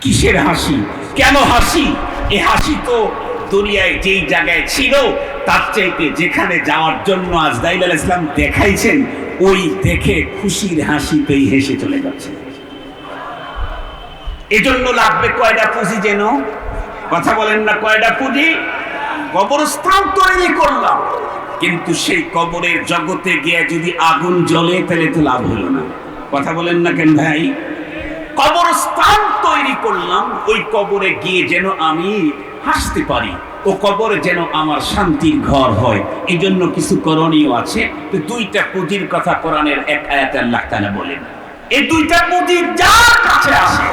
কিসের হাসি? কেন হাসি? এ হাসি তো দুনিয়ায় যেই জায়গায় ছিল, তার চাইতে যেখানে যাওয়ার জন্য আজদাইল আল ইসলাম দেখাইছেন, ওই দেখে খুশির হাসিতেই হেসে চলে যাচ্ছে। এজন্য লাগবে কয়টা পুঁজি যেন? কথা বলেন না কয়টা পুঁজি? কবরস্থান তৈরি করলাম। কিন্তু সেই কবরের জগতে গিয়ে যদি আগুন জ্বলে, তাহলে তো লাভ হলো না। কথা বলেন না কেন ভাই? কবরস্থান ওই কবরে গিয়ে যেন আমি হাসতে পারি ও কবরে যেন আমার শান্তির ঘর হয়। এই জন্য কিছু করণীয় আছে। তো দুইটা পুঁজির কথা কোরআনের এক আয়াত আল্লাহ বলেন এই দুইটা পুঁজি যার কাছে আসে,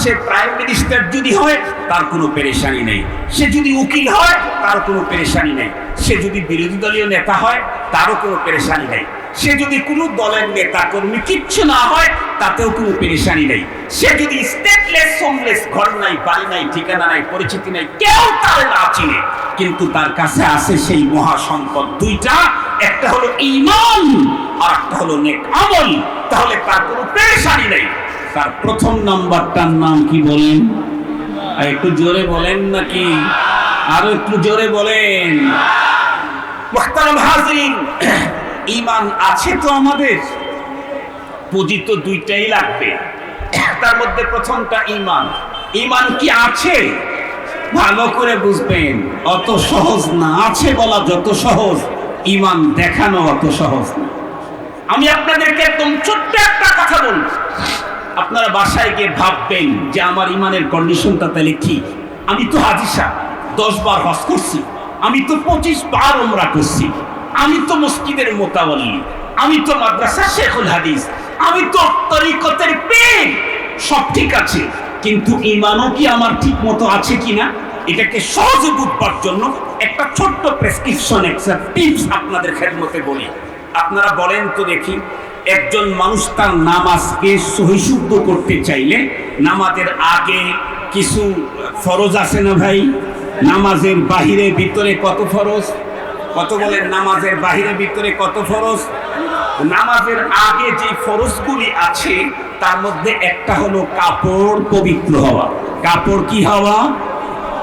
সে প্রাইম মিনিস্টার যদি হয়, তার কোনো পেরেশানি নেই। সে যদি উকিল হয়, তার কোনো পেরেশানি নেই। সে যদি বিরোধী দলীয় নেতা হয়, তারও কোনো পেরেশানি নেই। সে যদি কোনো দলের নেতা কর্মী কিচ্ছু না হয়, তাতেও কোনো পেরেশানি নেই। সে যদি স্টেটলেস হোমলেস ঘর নাই, বাড়ি নাই, ঠিকানা নাই, পরিচিতি নাই, কেউ তার না চিনে, কিন্তু তার কাছে আছে সেই মহা সম্পদ দুইটা। একটা হলো ঈমান আর একটা হলো নেক আমল। তাহলে তার কোনো পেরেশানি নেই। তার প্রথম নাম্বারটার নাম কি বলেন? একটু জোরে বলেন নাকি? আরও একটু জোরে বলেন। হাজরিন ইমান আছে তো আমাদের? পুঁজি তো দুইটাই লাগবে। তার মধ্যে প্রথমটা ইমান। ইমান কি আছে? ভালো করে বুঝবেন, অত সহজ না। আছে বলা যত সহজ, ইমান দেখানো অত সহজ না। আমি আপনাদেরকে একদম ছোট্ট একটা কথা বলব। আপনারা বাসায় গিয়ে ভাববেন যে আমার ইমানের কন্ডিশনটা তাহলে কি? আমি তো হাজিসা, দশ বার হজ করছি। আমি তো পঁচিশ বার ওমরা করছি। আমি তো মসজিদের মোতাবল্লি, আমি তো মাদ্রাসা শেখুল হাদিস, আমি তো তরিকতের পেন সব ঠিক আছে। কিন্তু ইমানও কি আমার ঠিক মতো আছে কিনা? এটাকে সহজে বুঝবার জন্য একটা ছোট্ট প্রেসক্রিপশন একটা টিপস আপনাদের খেদমতে বলি। আপনারা বলেন তো দেখি, একজন মানুষ তার নামাজকে সহিশুদ্ধ করতে চাইলে নামাজের আগে কিছু ফরজ আছে না ভাই? নামাজের বাহিরে, ভিতরে কত ফরজ? কত বলেন নামাজের বাহিরে ভিতরে কত ফরজ? নামাজের আগে যে ফরজগুলি আছে, তার মধ্যে একটা হলো কাপড় পবিত্র হওয়া। কাপড় কি হওয়া?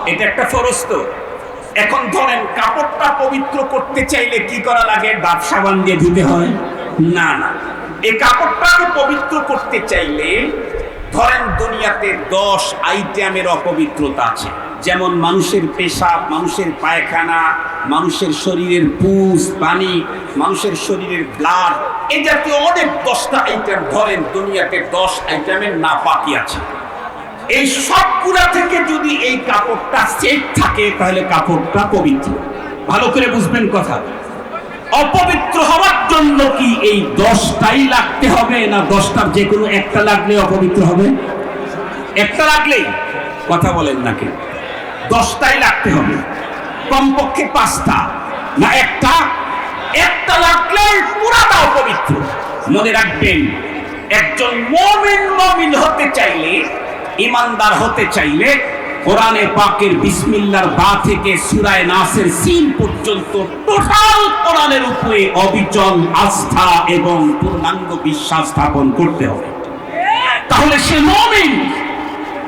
এটা একটা ফরজ তো। এখন ধরেন কাপড়টা পবিত্র করতে চাইলে কি করা লাগে? ডাব সাবান দিয়ে ধুতে হয়? না না। এই কাপড়টাকে পবিত্র করতে চাইলে, ধরেন দুনিয়াতে দশ আইটেমের অপবিত্রতা আছে। যেমন মানুষের পেশাব, মানুষের পায়খানা মানুষের শরীরের পুষ পানি, মানুষের শরীরের ব্লাড এই জাতীয় অনেক দশটা আইটেম ধরেন, দুনিয়াতে দশ আইটেমের নাপাকি আছে। এই সব সবগুলা থেকে যদি এই কাপড়টা সেট থাকে, তাহলে কাপড়টা পবিত্র। ভালো করে বুঝবেন কথা। অপবিত্র হওয়ার জন্য কি এই দশটাই লাগতে হবে, না দশটার যে কোনো একটা লাগলে অপবিত্র হবে? একটা লাগলেই কথা বলেন নাকি দশটাই লাগতে হবে। কমপক্ষে পাঁচটা। না একটা একটা লাগলে পুরাটা অপবিত্র মনে রাখবেন, একজন মমিন মমিন হতে চাইলে, ইমানদার হতে চাইলে, কোরআনে পাকের বিসমিল্লার বা থেকে সুরায় নাসের সিন পর্যন্ত টোটাল কোরআনের উপরে অবিচল আস্থা এবং পূর্ণাঙ্গ বিশ্বাস স্থাপন করতে হবে। তাহলে সে মমিন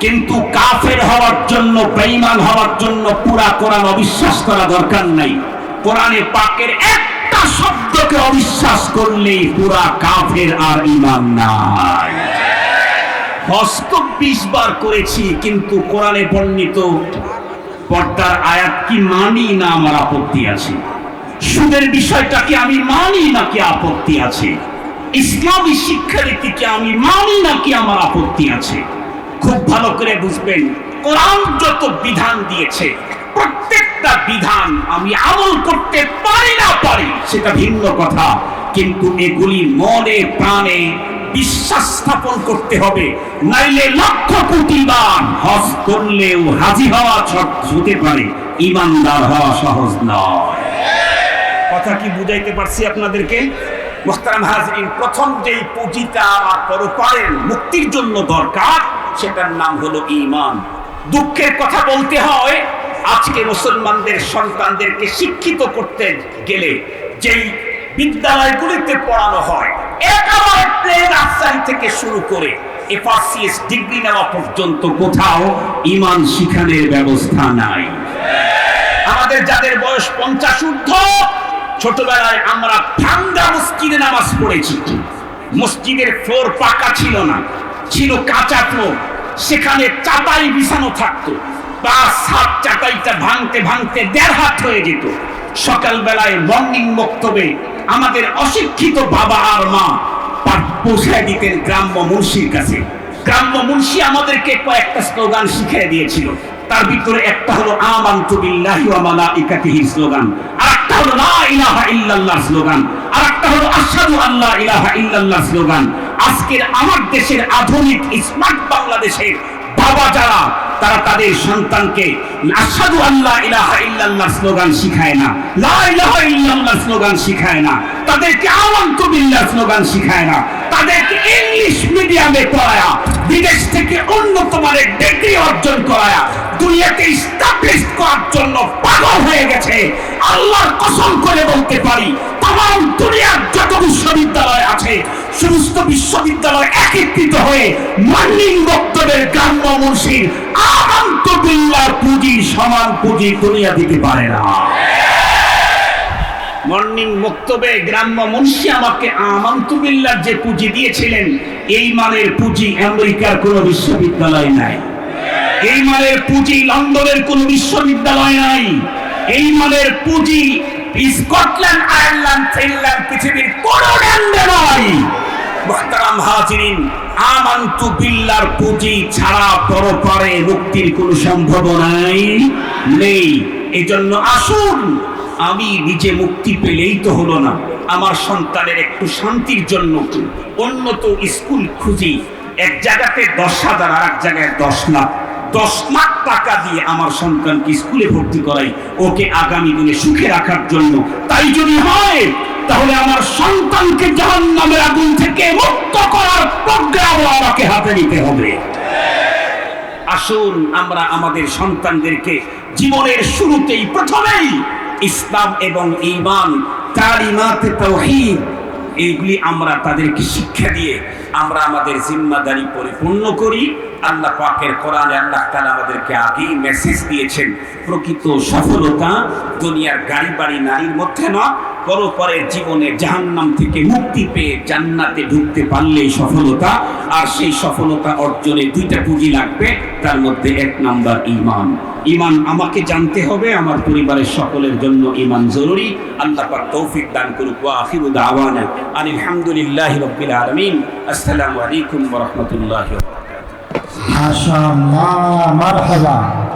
কিন্তু কাফের হওয়ার জন্য, বেঈমান হওয়ার জন্য পুরা কোরআন অবিশ্বাস করা দরকার নাই। কোরআনে পাকের একটা শব্দকে অবিশ্বাস করলেই পুরা কাফের আর ইমান নাই। হস্ত বিশ বার করেছি, কিন্তু কোরআনে বর্ণিত পর্দার আয়াত কি মানি না আমার আপত্তি আছে? সুদের বিষয়টা কি আমি মানি নাকি আপত্তি আছে? ইসলামী শিক্ষানীতিকে আমি মানি নাকি আমার আপত্তি আছে? খুব ভালো করে বুঝবেন, কোরআন যত বিধান দিয়েছে, প্রত্যেকটা বিধান আমি আমল করতে পারি না পারি, সেটা ভিন্ন কথা। কিন্তু এগুলি মনে প্রাণে বিশ্বাস স্থাপন করতে হবে, নাইলে লক্ষ কোটি বার হজ করলেও হাজি হওয়া ছট হতে পারে, ইমানদার হওয়া সহজ নয়। কথা কি বুঝাইতে পারছি আপনাদেরকে? মোহতারাম হাজরিন, প্রথম যেই পুঁজিটা আমার পরপারের মুক্তির জন্য দরকার সেটার নাম হলো ইমান দুঃখের কথা বলতে হয়, আজকে মুসলমানদের সন্তানদেরকে শিক্ষিত করতে গেলে যেই বিদ্যালয়গুলিতে পড়ানো হয়, একেবারে থেকে শুরু করে এফআরসিএস ডিগ্রি নেওয়া পর্যন্ত কোথাও ইমান শিখানোর ব্যবস্থা নাই। আমাদের যাদের বয়স পঞ্চাশ ঊর্ধ্ব, ছোটবেলায় আমরা ভাঙ্গা মসজিদে নামাজ পড়েছি। মসজিদের ফ্লোর পাকা ছিল না, ছিল কাঁচা ফ্লোর। সেখানে চাটাই বিছানো থাকতো। পাঁচ সাত চাটাইটা ভাঙতে ভাঙতে দেড় হাত হয়ে যেত। সকালবেলায় মর্নিং বক্তব্যে আমাদের অশিক্ষিত বাবা আর মা পৌঁছায় দিতেন গ্রাম্য মুন্সির কাছে। গ্রাম্য মুন্সি আমাদেরকে কয়েকটা স্লোগান শিখিয়ে দিয়েছিল। তার ভিতরে একটা হলো, আমান্তু বিল্লাহি ওয়া মালাইকাতিহি স্লোগান। আর একটা হলো, লা ইলাহা ইল্লাল্লাহ স্লোগান। আর একটা হলো, আশহাদু আল্লা ইলাহা ইল্লাল্লাহ স্লোগান। আজকের আমার দেশের আধুনিক স্মার্ট বাংলাদেশের বাবা যারা, তারা তাদের সন্তানকে আশহাদু আল্লাহ ইলাহা ইল্লাল্লাহ স্লোগান শিখায় না। লা ইলাহা ইল্লাল্লাহ স্লোগান শিখায় না। তাদেরকে আমান্তু বিল্লাহ স্লোগান শিখায় না। তাদেরকে ইংলিশ মিডিয়ামে পড়ায়া, বিদেশ থেকে উন্নত মানের ডিগ্রি অর্জন করায়া, দুনিয়াতে স্টাবলিশ করার জন্য হয়ে গেছে। আল্লাহর কসম করে বলতে পারি তাম দুনিয়ার যত বিশ্ববিদ্যালয় আছে, সমস্ত বিশ্ববিদ্যালয় একত্রিত হয়ে মর্নিং বক্তব্যের গ্রাম্য মুন্সির আমন্তবিল্লার পুঁজি, সমান পুঁজি দুনিয়া দিতে পারে না। মর্নিং বক্তব্যে গ্রাম্য মুন্সি আমাকে আমন্তবিল্লার যে পুঁজি দিয়েছিলেন, এই মানের পুঁজি আমেরিকার কোনো বিশ্ববিদ্যালয় নাই। এই মানের পুঁজি লন্ডনের কোন বিশ্ববিদ্যালয় নাই। এই পুঁজি স্কটল্যান্ড, আয়ারল্যান্ড, ফিনল্যান্ড পৃথিবীর কোন ল্যান্ডে মুহতারাম হাজিরিন, আমান্তু বিল্লার পুঁজি ছাড়া পরপারে মুক্তির কোনো সম্ভাবনাই নেই এজন্য আসুন, আমি নিজে মুক্তি পেলেই তো হলো না। আমার সন্তানের একটু শান্তির জন্য উন্নত স্কুল খুঁজি। এক জায়গাতে দশ হাজার আর এক জায়গায় দশ লাখ। দশ লাখ টাকা দিয়ে আমার সন্তানকে স্কুলে ভর্তি করাই, ওকে আগামী দিনে সুখে রাখার জন্য। তাই যদি হয়, তাহলে আমার সন্তানকে জাহান নামের আগুন থেকে মুক্ত করার প্রোগ্রাম আমাকে হাতে নিতে হবে। আসুন আমরা আমাদের সন্তানদেরকে জীবনের শুরুতেই প্রথমেই ইসলাম এবং তাওহীদ, এইগুলি আমরা তাদেরকে শিক্ষা দিয়ে আমরা আমাদের জিম্মাদারি পরিপূর্ণ করি। আল্লাহ পাকের কোরআনে আল্লাহ তাআলা আমাদেরকে আগেই মেসেজ দিয়েছেন, প্রকৃত সফলতা দুনিয়ার গাড়ি বাড়ি নারীর মধ্যে না পরপরের জীবনে জাহান্নাম থেকে মুক্তি পেয়ে জান্নাতে ঢুকতে পারলেই সফলতা, আর সেই সফলতা অর্জনে দুইটা পুঁজি লাগবে, তার মধ্যে এক নাম্বার ঈমান। ঈমান আমাকে জানতে হবে, আমার পরিবারের সকলের জন্য ঈমান জরুরি। আল্লাহ পাক তৌফিক দান করুক, ওয়া আখিরু দাওয়ানা। আলহামদুলিল্লাহি রাব্বিল আলামিন। আসসালামু আলাইকুম ওয়া রাহমাতুল্লাহি ওয়া মাশাআল্লাহ মারহাবা।